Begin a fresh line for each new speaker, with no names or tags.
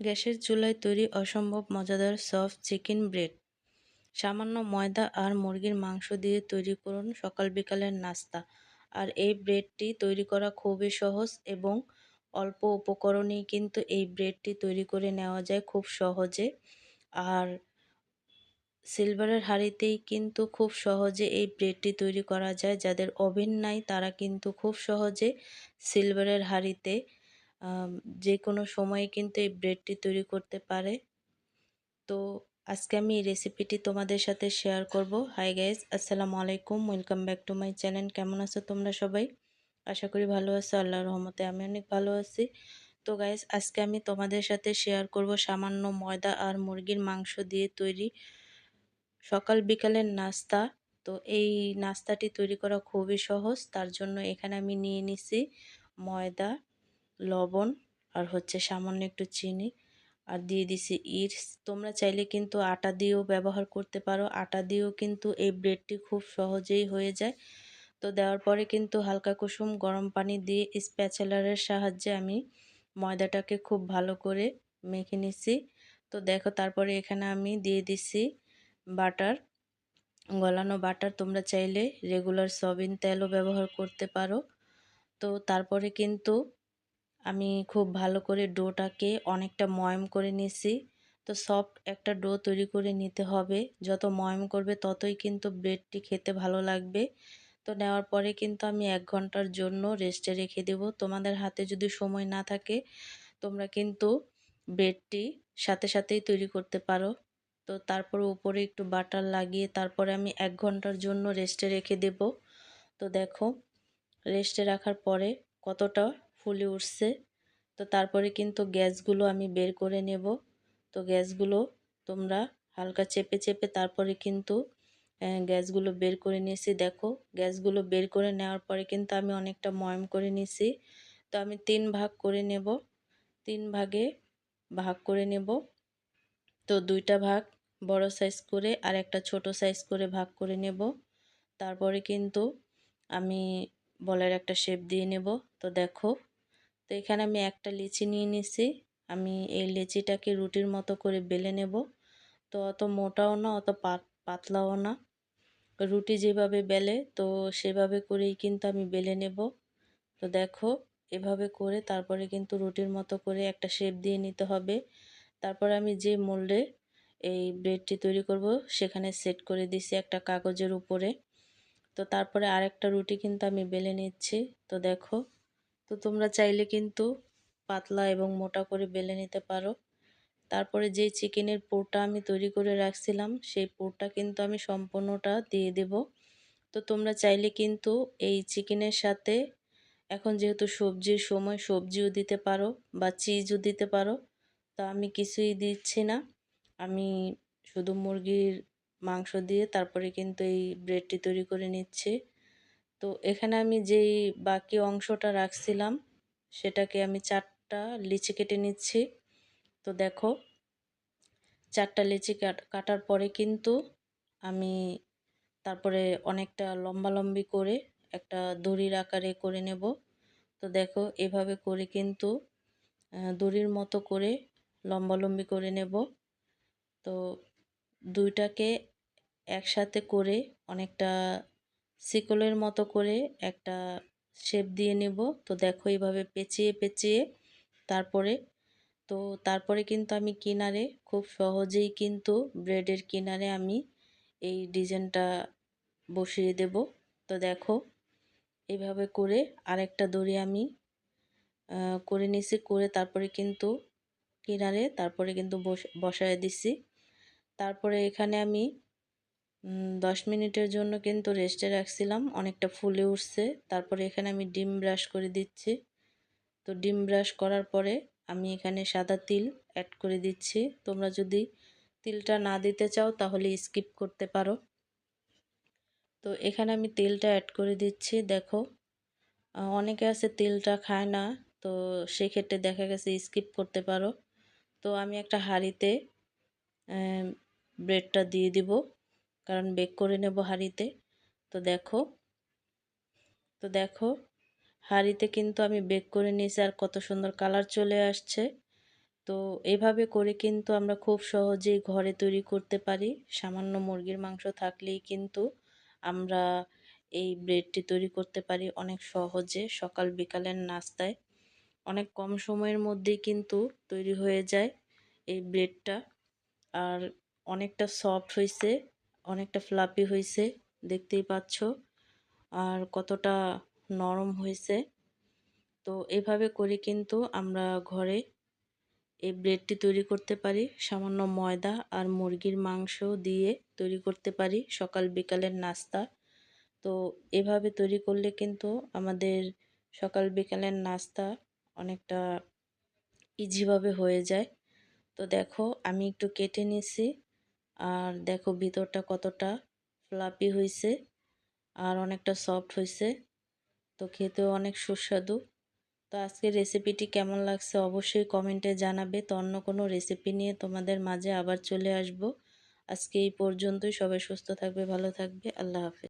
গ্যাসের চুলায় তৈরি অসম্ভব মজাদার সফট চিকেন ব্রেড। সামান্য ময়দা আর মুরগির মাংস দিয়ে তৈরি করুন সকাল বিকালের নাস্তা। আর এই ব্রেডটি তৈরি করা খুবই সহজ এবং অল্প উপকরণেই কিন্তু এই ব্রেডটি তৈরি করে নেওয়া যায় খুব সহজে। আর সিলভারের হাঁড়িতেই কিন্তু খুব সহজে এই ব্রেডটি তৈরি করা যায়। যাদের ওভেন নাই তারা কিন্তু খুব সহজে সিলভারের হাঁড়িতে যে কোনো সময়ে কিন্তু এই ব্রেডটি তৈরি করতে পারে। তো আজকে আমি এই রেসিপিটি তোমাদের সাথে শেয়ার করব। হাই গাইজ আসসালামু আলাইকুম welcome back to my channel কেমন আছো তোমরা সবাই? আশা করি ভালো আছো আল্লাহ রহমতে আমি অনেক ভালো আছি। তো গাইজ আজকে আমি তোমাদের সাথে শেয়ার করব সামান্য ময়দা আর মুরগির মাংস দিয়ে তৈরি সকাল বিকালের নাস্তা। তো এই নাস্তাটি তৈরি করা খুবই সহজ, তার জন্য এখানে আমি নিয়ে নিছি ময়দা। লবণ আর হচ্ছে সামান্য একটু চিনি আর দিয়ে দিছি ইটস। তোমরা চাইলে কিন্তু আটা দিয়েও ব্যবহার করতে পারো। আটা দিয়েও কিন্তু এই ব্রেডটি খুব সহজেই হয়ে যায়। তো দেওয়ার পরে কিন্তু হালকা কুসুম গরম পানি দিয়ে স্প্যাচেলারের সাহায্যে আমি ময়দাটাকে খুব ভালো করে মেখে নিছি। তো দেখো তারপরে এখানে আমি দিয়ে দিছি বাটার, গলানো বাটার। তোমরা চাইলে রেগুলার সবিন তেলও ব্যবহার করতে পারো। তো তারপরে কিন্তু আমি খুব ভালো করে ডোটাকে অনেকটা ময়ম করে নিছি। তো সফট একটা ডো তৈরি করে নিতে হবে। যত ময়ম করবে ততই কিন্তু ব্রেডটি খেতে ভালো লাগবে। তো নেওয়ার পরে কিন্তু আমি এক ঘণ্টার জন্য রেস্টে রেখে দেব। তোমাদের হাতে যদি সময় না থাকে, তোমরা কিন্তু ব্রেডটি সাথে সাথেই তৈরি করতে পারো। তো তারপর উপরে একটু বাটার লাগিয়ে তারপরে আমি এক ঘণ্টার জন্য রেস্টে রেখে দেব। তো দেখো, রেস্টে রাখার পরে কতটা ফুলে উঠছে। তো তারপরে কিন্তু গ্যাসগুলো আমি বের করে নেব। তো গ্যাসগুলো তোমরা হালকা চেপে চেপে তারপরে কিন্তু গ্যাসগুলো বের করে নিয়েছি। দেখো, গ্যাসগুলো বের করে নেওয়ার পরে কিন্তু আমি অনেকটা ময়ম করে নিয়েছি। তো আমি তিন ভাগ করে নেব। তিন ভাগে ভাগ করে নেব। তো দুইটা ভাগ বড় সাইজ করে আর একটা ছোট সাইজ করে ভাগ করে নেব। তারপরে কিন্তু আমি বলের একটা শেপ দিয়ে নেব। তো দেখো তো এখানে আমি একটা লিচি নিয়ে নিছি। আমি এই লিচিটাকে রুটির মতো করে বেলে নেব। তো অত মোটাও না, অত পাতলাও না। রুটি যেভাবে বেলে, তো সেভাবে করেই কিন্তু আমি বেলে নেব। তো দেখো, এভাবে করে তারপরে কিন্তু রুটির মতো করে একটা শেপ দিয়ে নিতে হবে। তারপরে আমি যে মোল্ডে এই ব্রেডটি তৈরি করব, সেখানে সেট করে দিছি একটা কাগজের উপরে। তো তারপরে আরেকটা রুটি কিন্তু আমি বেলে নিচ্ছি। তো দেখো তো তোমরা চাইলে কিন্তু পাতলা এবং মোটা করে বেলে নিতে পারো। তারপরে যে চিকেনের পোরটা আমি তৈরি করে রাখছিলাম, সেই পোরটা কিন্তু আমি সম্পূর্ণটা দিয়ে দেব। তো তোমরা চাইলে কিন্তু এই চিকেনের সাথে এখন যেহেতু সবজির সময় সবজিও দিতে পারো বা চিজও দিতে পারো, তো আমি কিছুই দিচ্ছি না। আমি শুধু মুরগির মাংস দিয়ে তারপরে কিন্তু এই ব্রেডটি তৈরি করে নিচ্ছি। তো এখানে আমি যেই বাকি অংশটা রাখছিলাম, সেটাকে আমি চারটা লিচি কেটে নিচ্ছি। তো দেখো, চারটা লিচি কাটার পরে কিন্তু আমি তারপরে অনেকটা লম্বা লম্বি করে একটা দড়ির আকারে করে নেব। তো দেখো, এভাবে করে কিন্তু দড়ির মতো করে লম্বালম্বি করে নেব। তো দুইটাকে একসাথে করে অনেকটা শিকলের মতো করে একটা শেপ দিয়ে নেব। তো দেখো এইভাবে পেঁচিয়ে পেঁচিয়ে তারপরে, তো তারপরে কিন্তু আমি কিনারে, খুব সহজেই কিন্তু ব্রেডের কিনারে আমি এই ডিজাইনটা বসিয়ে দেব। তো দেখো, এইভাবে করে আরেকটা দড়ি আমি করে নিছি, করে তারপরে কিন্তু কিনারে, তারপরে কিন্তু বসায় দিছি। তারপরে এখানে আমি দশ মিনিটের জন্য কিন্তু রেস্টে রাখছিলাম। অনেকটা ফুলে উঠছে। তারপরে এখানে আমি ডিম ব্রাশ করে দিচ্ছি। তো ডিম ব্রাশ করার পরে আমি এখানে সাদা তিল অ্যাড করে দিচ্ছি। তোমরা যদি তিলটা না দিতে চাও তাহলে স্কিপ করতে পারো। তো এখানে আমি তেলটা অ্যাড করে দিচ্ছি। দেখো অনেকে আছে তেলটা খায় না, তো সেক্ষেত্রে দেখা গেছে স্কিপ করতে পারো। তো আমি একটা হাঁড়িতে ব্রেডটা দিয়ে দিব। কারণ বেক করে নেব হাঁড়িতে। তো দেখো তো দেখো, হাঁড়িতে কিন্তু আমি বেক করে নিয়েছি আর কত সুন্দর কালার চলে আসছে। তো এভাবে করে কিন্তু আমরা খুব সহজেই ঘরে তৈরি করতে পারি। সামান্য মুরগির মাংস থাকলেই কিন্তু আমরা এই ব্রেডটি তৈরি করতে পারি অনেক সহজে সকাল বিকালের নাস্তায়। অনেক কম সময়ের মধ্যেই কিন্তু তৈরি হয়ে যায় এই ব্রেডটা। আর অনেকটা সফট হয়েছে অনেকটা ফ্লাপি হয়েছে, দেখতেই পাচ্ছ। আর কতটা নরম হয়েছে। তো এভাবে করে কিন্তু আমরা ঘরে এই ব্রেডটি তৈরি করতে পারি, সামান্য ময়দা আর মুরগির মাংস দিয়ে তৈরি করতে পারি সকাল বিকালের নাস্তা। তো এভাবে তৈরি করলে কিন্তু আমাদের সকাল বিকালের নাস্তা অনেকটা ইজিভাবে হয়ে যায়। তো দেখো, আমি একটু কেটে নিছি আর দেখো ভিতরটা কতটা ফ্লাপি হয়েছে আর অনেকটা সফট হয়েছে তো খেতেও অনেক সুস্বাদু। তো আজকে রেসিপিটি কেমন লাগছে অবশ্যই কমেন্টে জানাবে। তো অন্য কোনো রেসিপি নিয়ে তোমাদের মাঝে আবার চলে আসব। আজকে এই পর্যন্তই। সবাই সুস্থ থাকবে, ভালো থাকবে। আল্লাহ হাফেজ।